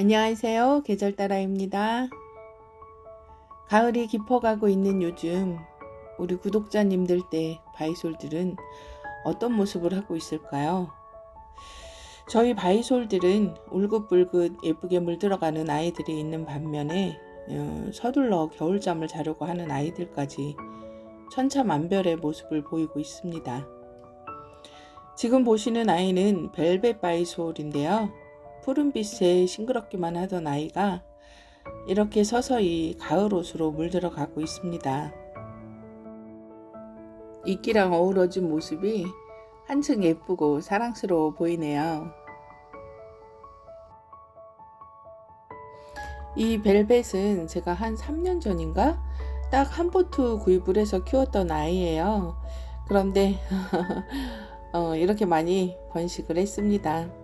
안녕하세요. 계절따라입니다. 가을이 깊어가고 있는 요즘 우리 구독자님들 때 바이솔들은 어떤 모습을 하고 있을까요? 저희 바이솔들은 울긋불긋 예쁘게 물들어가는 아이들이 있는 반면에 어, 서둘러 겨울잠을 자려고 하는 아이들까지 천차만별의 모습을 보이고 있습니다. 지금 보시는 아이는 벨벳 바이솔인데요. 푸른빛에 싱그럽기만 하던 아이가 이렇게 서서히 가을 옷으로 물들어 가고 있습니다. 이끼랑 어우러진 모습이 한층 예쁘고 사랑스러워 보이네요. 이 벨벳은 제가 한 3년 전인가 딱한 포트 구입을 해서 키웠던 아이예요. 그런데 어, 이렇게 많이 번식을 했습니다.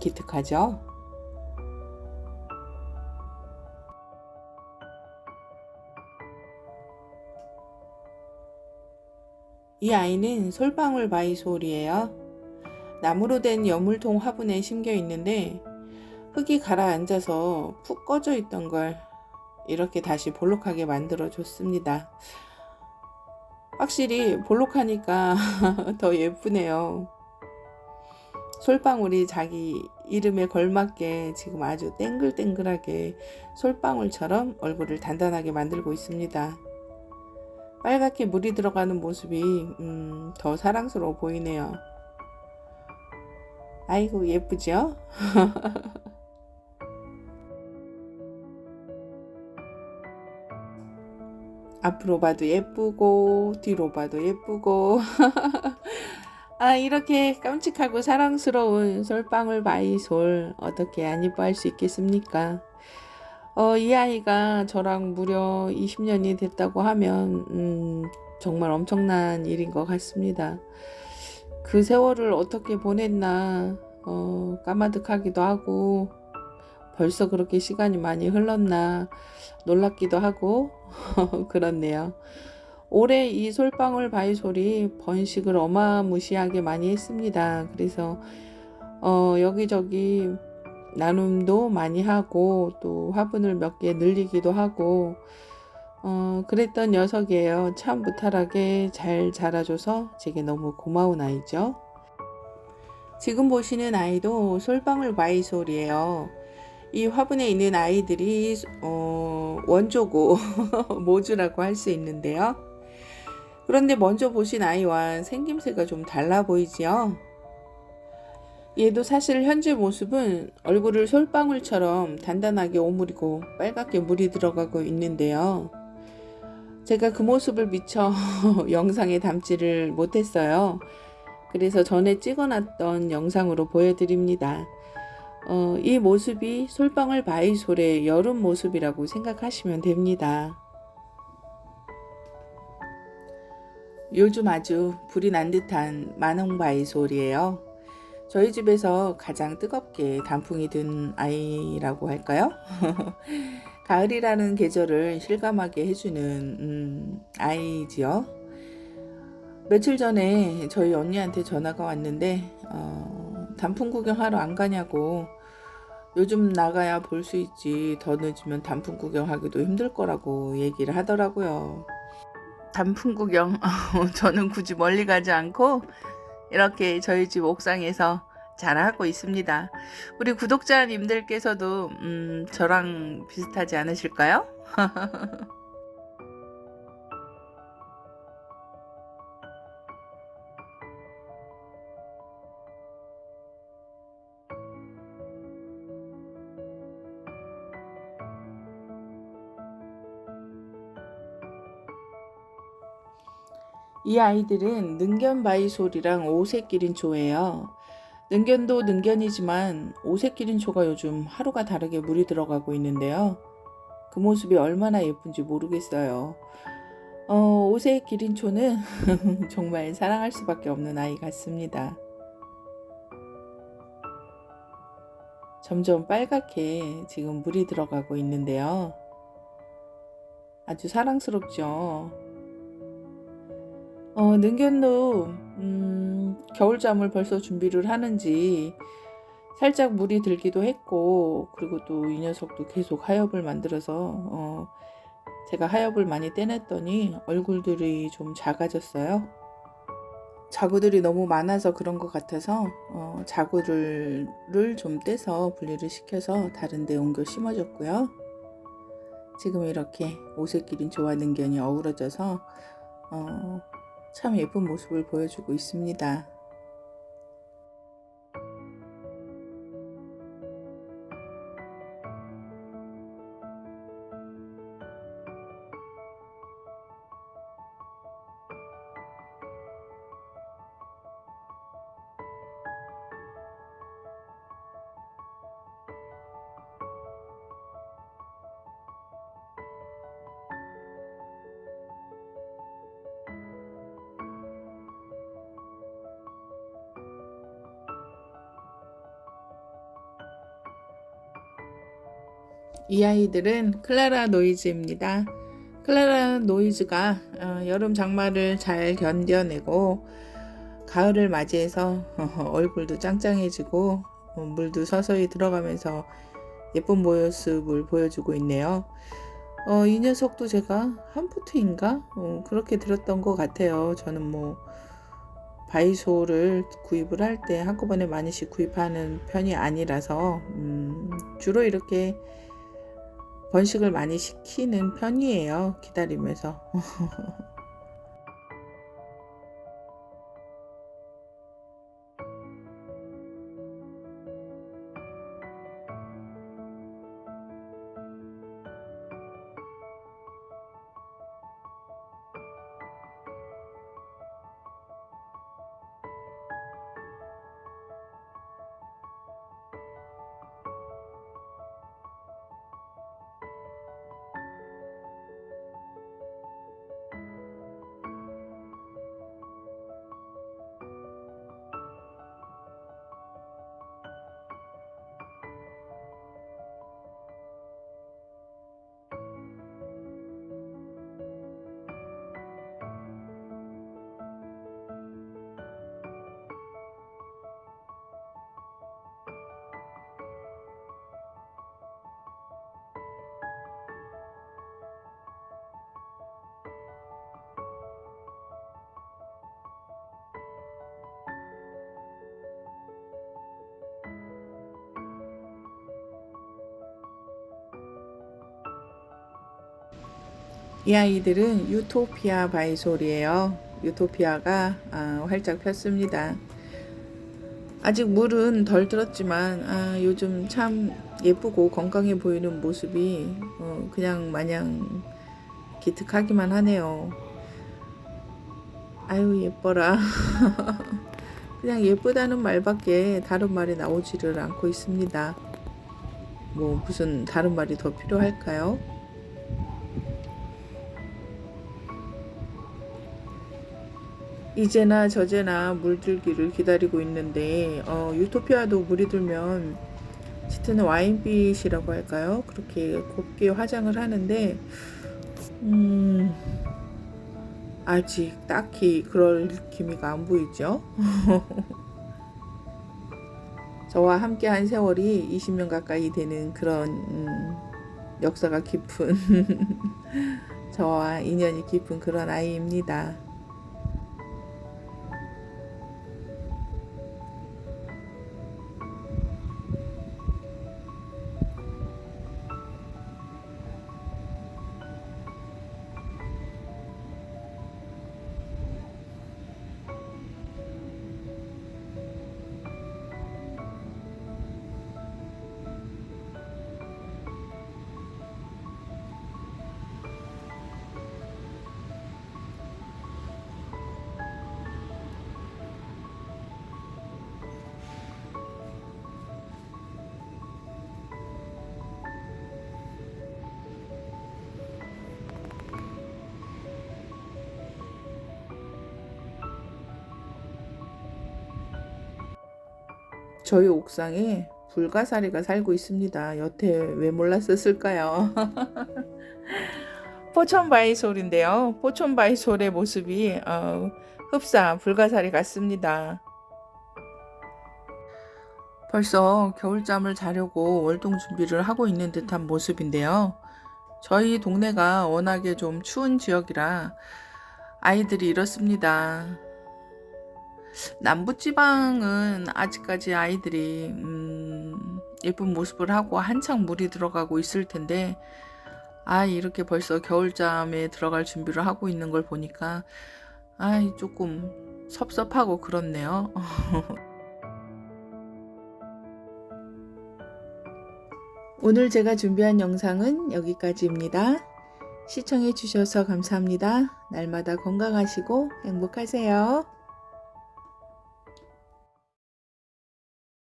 기특하죠? 이 아이는 솔방울 바이솔이에요. 나무로 된 여물통 화분에 심겨 있는데 흙이 가라앉아서 푹 꺼져 있던 걸 이렇게 다시 볼록하게 만들어 줬습니다. 확실히 볼록하니까 더 예쁘네요. 솔방울이 자기 이름에 걸맞게 지금 아주 땡글땡글하게 솔방울처럼 얼굴을 단단하게 만들고 있습니다. 빨갛게 물이 들어가는 모습이 음, 더 사랑스러워 보이네요. 아이고 예쁘죠? 앞으로 봐도 예쁘고 뒤로 봐도 예쁘고 아 이렇게 깜찍하고 사랑스러운 솔방울 바이솔 어떻게 안 이뻐할 수 있겠습니까? 어, 이 아이가 저랑 무려 20년이 됐다고 하면 음, 정말 엄청난 일인 것 같습니다. 그 세월을 어떻게 보냈나 어, 까마득하기도 하고 벌써 그렇게 시간이 많이 흘렀나 놀랍기도 하고 그렇네요. 올해 이 솔방울 바이솔이 번식을 어마무시하게 많이 했습니다. 그래서 어, 여기저기 나눔도 많이 하고 또 화분을 몇 개 늘리기도 하고 어, 그랬던 녀석이에요. 참 무탈하게 잘 자라줘서 제게 너무 고마운 아이죠. 지금 보시는 아이도 솔방울 바이솔이에요. 이 화분에 있는 아이들이 어, 원조고 모주라고 할 수 있는데요. 그런데 먼저 보신 아이와 생김새가 좀 달라 보이지요? 얘도 사실 현재 모습은 얼굴을 솔방울처럼 단단하게 오므리고 빨갛게 물이 들어가고 있는데요. 제가 그 모습을 미처 영상에 담지를 못했어요. 그래서 전에 찍어놨던 영상으로 보여드립니다. 어, 이 모습이 솔방울 바이솔의 여름 모습이라고 생각하시면 됩니다. 요즘 아주 불이 난 듯한 만홍바이솔이에요. 저희 집에서 가장 뜨겁게 단풍이 든 아이라고 할까요? 가을이라는 계절을 실감하게 해주는 음, 아이지요. 며칠 전에 저희 언니한테 전화가 왔는데 어, 단풍 구경하러 안 가냐고 요즘 나가야 볼 수 있지 더 늦으면 단풍 구경하기도 힘들 거라고 얘기를 하더라고요. 단풍 구경 저는 굳이 멀리 가지 않고 이렇게 저희 집 옥상에서 잘하고 있습니다. 우리 구독자님들께서도 음, 저랑 비슷하지 않으실까요? 이 아이들은 능견 바이솔이랑 오색기린초예요. 능견도 능견이지만 오색기린초가 요즘 하루가 다르게 물이 들어가고 있는데요. 그 모습이 얼마나 예쁜지 모르겠어요. 어, 오색 기린초는 정말 사랑할 수밖에 없는 아이 같습니다. 점점 빨갛게 지금 물이 들어가고 있는데요. 아주 사랑스럽죠. 어, 능견도 음, 겨울잠을 벌써 준비를 하는지 살짝 물이 들기도 했고 그리고 또 이 녀석도 계속 하엽을 만들어서 어, 제가 하엽을 많이 떼냈더니 얼굴들이 좀 작아졌어요. 자구들이 너무 많아서 그런 것 같아서 어, 자구를 좀 떼서 분리를 시켜서 다른 데 옮겨 심어줬고요. 지금 이렇게 오색기린 조화 능견이 어우러져서 어, 참 예쁜 모습을 보여주고 있습니다. 이 아이들은 클라라 노이즈입니다. 클라라 노이즈가 어, 여름 장마를 잘 견뎌내고 가을을 맞이해서 얼굴도 짱짱해지고 어, 물도 서서히 들어가면서 예쁜 모습을 보여주고 있네요. 어, 이 녀석도 제가 한푸트인가 어, 그렇게 들었던 것 같아요. 저는 뭐 바이소를 구입을 할 때 한꺼번에 많이씩 구입하는 편이 아니라서 음, 주로 이렇게 번식을 많이 시키는 편이에요. 기다리면서. 이 아이들은 유토피아 바이솔이에요. 유토피아가 아, 활짝 폈습니다. 아직 물은 덜 들었지만 아, 요즘 참 예쁘고 건강해 보이는 모습이 어, 그냥 마냥 기특하기만 하네요. 아유 예뻐라. 그냥 예쁘다는 말밖에 다른 말이 나오지를 않고 있습니다. 뭐 무슨 다른 말이 더 필요할까요? 이제나 저제나 물들기를 기다리고 있는데 어, 유토피아도 물이 들면 짙은 와인빛이라고 할까요? 그렇게 곱게 화장을 하는데 음, 아직 딱히 그럴 기미가 안 보이죠. 저와 함께 한 세월이 20년 가까이 되는 그런 음, 역사가 깊은 저와 인연이 깊은 그런 아이입니다. 저희 옥상에 불가사리가 살고 있습니다. 여태 왜 몰랐었을까요? 포천바이솔인데요. 포천바이솔의 모습이 어, 흡사 불가사리 같습니다. 벌써 겨울잠을 자려고 월동 준비를 하고 있는 듯한 모습인데요. 저희 동네가 워낙에 좀 추운 지역이라 아이들이 이렇습니다. 남부지방은 아직까지 아이들이 음, 예쁜 모습을 하고 한창 물이 들어가고 있을 텐데 아 이렇게 벌써 겨울잠에 들어갈 준비를 하고 있는 걸 보니까 아 조금 섭섭하고 그렇네요. 오늘 제가 준비한 영상은 여기까지입니다. 시청해 주셔서 감사합니다. 날마다 건강하시고 행복하세요.